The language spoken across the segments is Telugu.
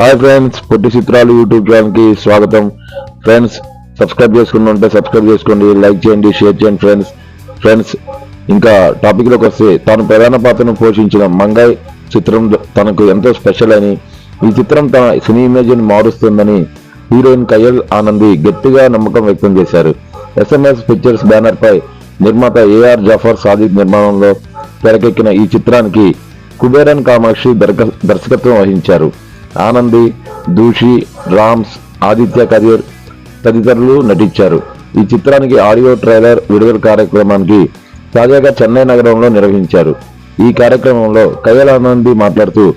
హాయ్ ఫ్రెండ్స్ పొట్టి చిత్రాలు యూట్యూబ్ ఛానల్కి స్వాగతం. ఫ్రెండ్స్ సబ్స్క్రైబ్ చేసుకుని ఉంటే సబ్స్క్రైబ్ చేసుకోండి లైక్ చేయండి షేర్ చేయండి ఫ్రెండ్స్ ఫ్రెండ్స్ ఇంకా టాపిక్లోకి వస్తే తాను ప్రధాన పాత్రను పోషించిన మంగాయ్ చిత్రం తనకు ఎంతో స్పెషల్ అని. ఈ చిత్రం తన సినీ ఇమేజ్ని మారుస్తుందని హీరోయిన్ కయల్ ఆనంది గట్టిగా నమ్మకం వ్యక్తం చేశారు. ఎస్ఎంఎస్ పిక్చర్స్ బ్యానర్పై నిర్మాత ఏఆర్ జాఫర్ సాదిక్ నిర్మాణంలో తెరకెక్కిన ఈ చిత్రానికి కుబేరన్ కామాక్షి దర్శకత్వం వహించారు. ఆనంది దూషి రామ్స్ ఆదిత్య కరియర్ తదితరులు నటించారు. ఈ చిత్రానికి ఆడియో ట్రైలర్ విడుదల కార్యక్రమానికి తాజాగా చెన్నై నగరంలో నిర్వహించారు. ఈ కార్యక్రమంలో కయల్ ఆనంది మాట్లాడుతూ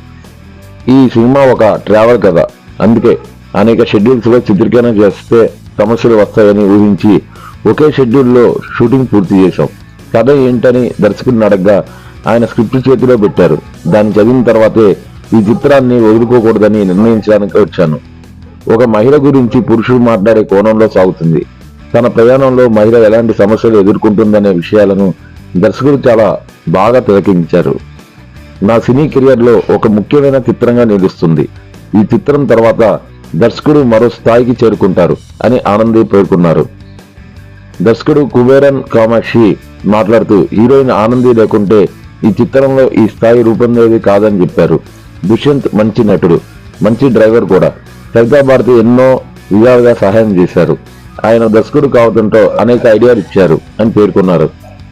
ఈ సినిమా ఒక ట్రావెల్ కథ. అందుకే అనేక షెడ్యూల్స్లో చిత్రీకరణ చేస్తే సమస్యలు వస్తాయని ఊహించి ఒకే షెడ్యూల్లో షూటింగ్ పూర్తి చేశాం. కథ ఏంటని దర్శకుడిని అడగ్గా ఆయన స్క్రిప్ట్ చేతిలో పెట్టారు. దాన్ని చదివిన తర్వాతే ఈ చిత్రాన్ని వదులుకోకూడదని నిర్ణయించడానికి వచ్చాను. ఒక మహిళ గురించి పురుషుడు మాట్లాడే కోణంలో సాగుతుంది. తన ప్రయాణంలో మహిళ ఎలాంటి సమస్యలు ఎదుర్కొంటుందనే విషయాలను దర్శకుడు చాలా బాగా తిలకించారు. నా సినీ కెరియర్లో ఒక ముఖ్యమైన చిత్రంగా నిలుస్తుంది. ఈ చిత్రం తర్వాత దర్శకుడు మరో స్థాయికి చేరుకుంటారు అని ఆనంది పేర్కొన్నారు. దర్శకుడు కుబేరన్ కామాక్షి మాట్లాడుతూ హీరోయిన్ ఆనంది లేకుంటే ఈ చిత్రంలో ఈ స్థాయి రూపొందేది కాదని చెప్పారు. దుష్యంత్ మంచి నటుడు మంచి డ్రైవర్ కూడా. సవితా భారతి ఎన్నో విధాలుగా సహాయం చేశారు. ఆయన దర్శకుడు కావడంతో అనేక ఐడియాలు ఇచ్చారు అని పేర్కొన్నారు.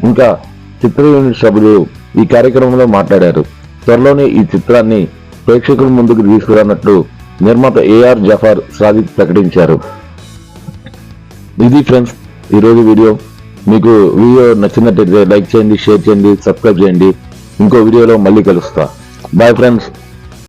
ఇంకా చిత్ర యూనిట్ సభ్యులు ఈ కార్యక్రమంలో మాట్లాడారు. త్వరలోనే ఈ చిత్రాన్ని ప్రేక్షకుల ముందుకు తీసుకురానట్లు నిర్మాత ఏఆర్ జఫార్ సాదిక్ ప్రకటించారు. ఇది ఫ్రెండ్స్ ఈరోజు వీడియో. మీకు వీడియో నచ్చినట్టయితే లైక్ చేయండి షేర్ చేయండి సబ్స్క్రైబ్ చేయండి. ఇంకో వీడియోలో మళ్ళీ కలుస్తా. Bye friends.